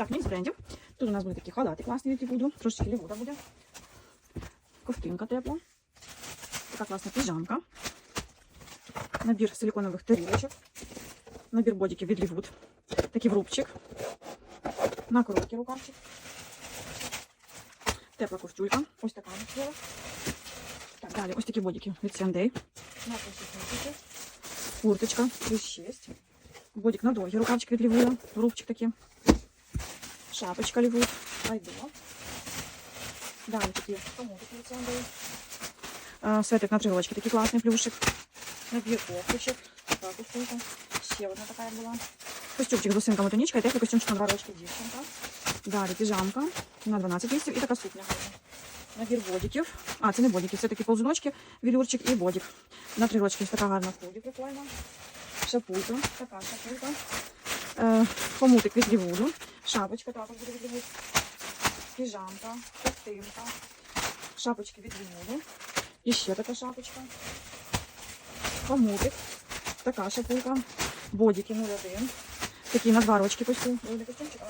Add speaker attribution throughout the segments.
Speaker 1: Так, мій з брендів. Тут у нас буде такі халати класні, які буду. Трошечки лівуда буде. Ковтинка тепла. Така класна піжамка. Набір силиконових тарілочок. Набір бодіків від Лівуд. Такий врубчик. На короткий рукавчик. Тепла ковтюлька. Ось така можливо. Так, далі ось такі бодіки від Сендей. На посічники. Курточка 36. Бодик на довгі рукавчик від Лівуда. Рубчик такий. Шапочка Лівуд. Айдо. Далі такі комодики від Светик на три голочки, такий класний плюшик. Набір кофточок. Така ковтинка. Ще одна така була. Костюмчик з усинками тонічка і теплий костюмчик на два рочки дівчинка. Далі піжамка на 12 місяців і така сукня. Набір бодіків. А, це не бодіки, це такі ползуночки, вілюрчик і бодік. На три рочки ось така гарна худі, прикольна. Шапулька, така шапулька. Е, хомутик від Лівуду. Шапочка також буде від Лівуду. Піжамка, ковтинка. Шапочки від Лівуду. І ще така шапочка. Хомутик. Така шапулька. Бодіки 01. Такі на два рочки а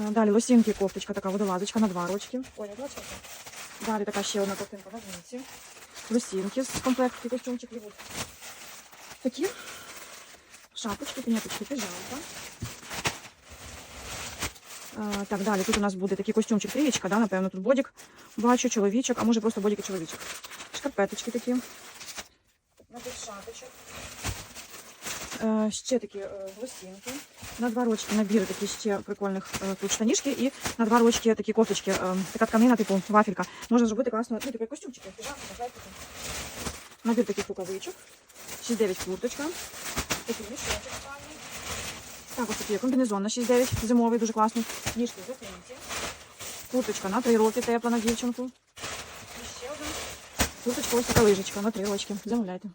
Speaker 1: Е, Далі лосінки, кофточка, така водолазочка на два рочки. Ой, не рочки. Далі така ще одна кофтинка в адмінці. Лосінки з комплекту костюмчик. Такі шапочки, піняточки, піжамка. Е, Так, далі тут у нас буде такий костюмчик трієчка, да, напевно, тут бодік. Бачу, чоловічок, а може просто бодік і чоловічок. Шкарпеточки такі. Набір шапочок. Е, ще такі е. На два рочки набір такі ще прикольних е, тут штанішки і на два рочки такі кофточки. е, така тканина, типу вафелька. Можна зробити класно, ну, типу костюмчики. Набір таких рукавичок. 6-9 курточка. Такий мішочок. Так, ось такий комбінезон на 6-9, зимовий, дуже класний. Ніжки закриті. Курточка на 3 роки тепла на дівчинку. І ще одна. Курточка ось така лижечка на 3 рочки. Замовляйте.